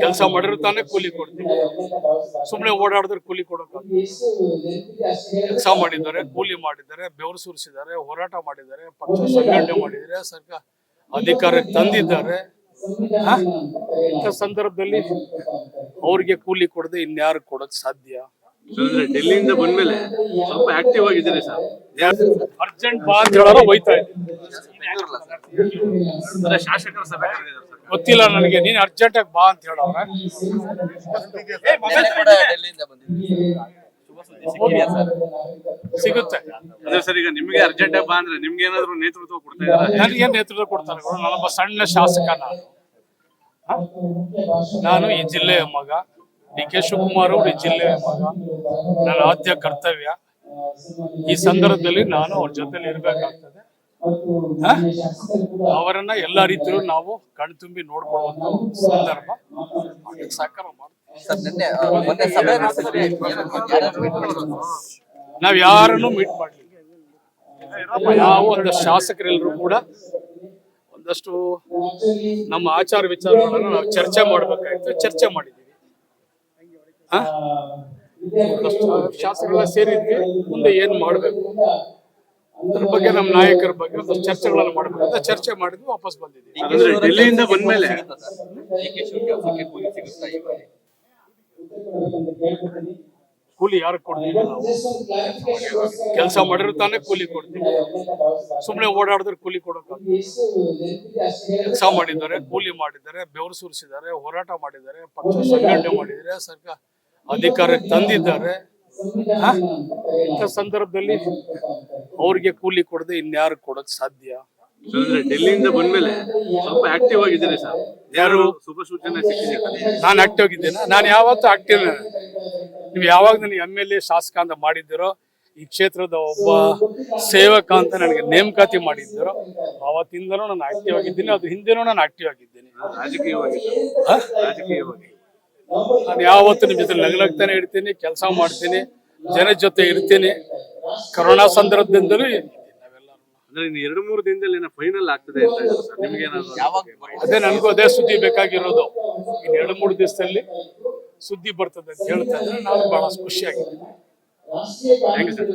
ಕೆಲಸ ಮಾಡಿದ್ರೆ ತಾನೇ ಕೂಲಿ ಕೊಡ್ತೀವಿ. ಸುಮ್ಮನೆ ಓಡಾಡಿದ್ರೆ ಕೂಲಿ ಕೊಡೋಕ್ಕಾಗಲ್ಲ. ಕೆಲಸ ಮಾಡಿದ್ದಾರೆ ಕೂಲಿ ಮಾಡಿದ್ದಾರೆ ಬೆವರು ಸುರಿಸಿದ್ದಾರೆ ಹೋರಾಟ ಮಾಡಿದ್ದಾರೆ ಪಕ್ಷ ಸಂಘಟನೆ ಮಾಡಿದ್ದಾರೆ ಸರ್ಕಾರ ಅಧಿಕಾರಕ್ಕೆ ತಂದಿದ್ದಾರೆ? ಇಂಥ ಸಂದರ್ಭದಲ್ಲಿ ಅವ್ರಿಗೆ ಕೂಲಿ ಕೊಡದೆ ಇನ್ಯಾರು ಕೊಡಕ್ ಸಾಧ್ಯ? ಡೆಲ್ಲಿಂದ ಡೆಲ್ಲಿಯಿಂದ ಬಂದ್ಮೇಲೆ ಸ್ವಲ್ಪ ಆಕ್ಟಿವ್ ಆಗಿದ್ದೀರಿ ಸರ್. ಅರ್ಜೆಂಟ್ ಬಾ ಅಂತ ಹೇಳೋರು ಹೋಯ್ತಾ ಇದ್ದೀವಿ ಶಾಸಕರ ಸಭೆ ಗೊತ್ತಿಲ್ಲ ನನಗೆ. ನೀನ್ ಅರ್ಜೆಂಟ್ ಆಗಿ ಬಾ ಅಂತ ಹೇಳೋಣ ಸಿಗುತ್ತೆ. ಅದೇ ಸರ್ ಈಗ ನಿಮ್ಗೆ ಅರ್ಜೆಂಟ್ ಬಾ ಅಂದ್ರೆ ನಿಮ್ಗೆ ಏನಾದ್ರು ನೇತೃತ್ವ ಕೊಡ್ತಾ ಇದಾರೆ ನನಗೆ ನೇತೃತ್ವ ಕೊಡ್ತಾರೆ. ನಾನೊಬ್ಬ ಸಣ್ಣ ಶಾಸಕ ನಾನು. ನಾನು ಈ ಜಿಲ್ಲೆಯ ಮಗ. ಡಿ ಕೆ ಶಿವಕುಮಾರ್ ಅವರು ಈ ಜಿಲ್ಲೆಯ ಮಗ. ನನ್ನ ಆದ್ಯ ಕರ್ತವ್ಯ. ಈ ಸಂದರ್ಭದಲ್ಲಿ ನಾನು ಅವ್ರ ಜೊತೆಲಿ ಇರ್ಬೇಕಾಗ್ತದೆ? ಅವರನ್ನ ಎಲ್ಲ ರೀತಿಯಲ್ಲೂ ನಾವು ಕಣ್ತುಂಬಿ ನೋಡ್ಕೊಳ್ಳುವಂತ ಒಂದು ಸಂದರ್ಭ ಸಾಕಾರ? ನಾವ್ ಯಾರನ್ನು ಮೀಟ್ ಮಾಡ್ಲಿಲ್ಲ. ಯಾವ ಒಂದಷ್ಟು ಶಾಸಕರೆಲ್ಲರೂ ಕೂಡ ಒಂದಷ್ಟು ನಮ್ಮ ಆಚಾರ ವಿಚಾರಗಳನ್ನು ನಾವು ಚರ್ಚೆ ಮಾಡ್ಬೇಕಾಯ್ತು. ಚರ್ಚೆ ಮಾಡಿದ್ದೀವಿ. ಶಾಸಕರೆಲ್ಲ ಸೇರಿದ್ವಿ. ಮುಂದೆ ಏನ್ ಮಾಡ್ಬೇಕು? ಅದ್ರ ಬಗ್ಗೆ ನಮ್ಮ ನಾಯಕರ ಬಗ್ಗೆ ಒಂದಷ್ಟು ಚರ್ಚೆಗಳನ್ನು ಮಾಡಬೇಕು. ಅಂತ ಚರ್ಚೆ ಮಾಡಿದ್ವಿ ವಾಪಸ್ ಬಂದಿದ್ದೀವಿ. ಡೆಲ್ಲಿಯಿಂದ ಬಂದ್ಮೇಲೆ ಕೂಲಿ ಯಾರು ಕೊಡ್ತೀವಿ ನಾವು? ಕೆಲಸ ಮಾಡಿರೋ ತಾನೇ ಕೂಲಿ ಕೊಡ್ತೀವಿ. ಸುಮ್ಮನೆ ಓಡಾಡಿದ್ರೆ ಕೂಲಿ ಕೊಡೋಕ್ಕಾಗಲ್ಲ. ಕೆಲಸ ಮಾಡಿದ್ದಾರೆ ಕೂಲಿ ಮಾಡಿದ್ದಾರೆ ಬೆವರು ಸುರಿಸಿದ್ದಾರೆ ಹೋರಾಟ ಮಾಡಿದ್ದಾರೆ ಪಕ್ಷ ಸಂಘಟನೆ ಮಾಡಿದ್ದಾರೆ ಸರ್ಕಾರ ಅಧಿಕಾರಕ್ಕೆ ತಂದಿದ್ದಾರೆ? ಇಂಥ ಸಂದರ್ಭದಲ್ಲಿ ಅವ್ರಿಗೆ ಕೂಲಿ ಕೊಡದೆ ಇನ್ಯಾರು ಕೊಡಕ್ ಸಾಧ್ಯ? ಡೆಲ್ಲಿಯಿಂದ ಬಂದ್ಮೇಲೆ ಸ್ವಲ್ಪ ಆಕ್ಟಿವ್ ಆಗಿದ್ದೀನಿ ಸರ್. ಯಾರು ಶುಭ ಸೂಚನೆ ನಾನು ಆಕ್ಟಿವ್ ಆಗಿದ್ದೇನೆ? ನಾನು ಯಾವತ್ತೂ ಆಕ್ಟಿವ್ ನೀವು ಯಾವಾಗ ನನಗೆ ಎಂ ಎಲ್ ಎ ಶಾಸಕ ಅಂತ ಮಾಡಿದ್ದೀರೋ ಈ ಕ್ಷೇತ್ರದ ಒಬ್ಬ ಸೇವಕ ಅಂತ ನನಗೆ ನೇಮಕಾತಿ ಮಾಡಿದ್ದರು ಅವತ್ತಿಂದನೂ ನಾನು ಆಕ್ಟಿವ್ ಆಗಿದ್ದೀನಿ ಅದು ಹಿಂದೆನೂ ನಾನು ಆಕ್ಟಿವ್ ಆಗಿದ್ದೀನಿ. ರಾಜಕೀಯವಾಗಿ? ರಾಜಕೀಯವಾಗಿ. ನಾನು ಯಾವತ್ತೂ ನಿಮ್ಮ ಜೊತೆ ನಗಲಾಗ್ತಾನೆ ಇರ್ತೀನಿ ಕೆಲಸ ಮಾಡ್ತೀನಿ ಜನ ಜೊತೆ ಇರ್ತೀನಿ. ಕರೋನಾ ಸಂದರ್ಭದಿಂದಲೂ ಅಂದ್ರೆ ಇನ್ನು ಎರಡು ಮೂರು ದಿನದಲ್ಲಿ ಏನೋ ಫೈನಲ್ ಆಗ್ತದೆ ಅಂತ ನಿಮ್ಗೆ ಯಾವಾಗ ಅದೇ ನನಗೂ ಅದೇ ಸುದ್ದಿ ಬೇಕಾಗಿರೋದು. ಇನ್ನು ಎರಡು ಮೂರು ದಿವಸದಲ್ಲಿ ಸುದ್ದಿ ಬರ್ತದೆ ಅಂತ ಹೇಳ್ತಾ ಇದ್ರೆ ನಾನು ಬಹಳ ಖುಷಿಯಾಗಿದ್ದೀನಿ. Thank you sir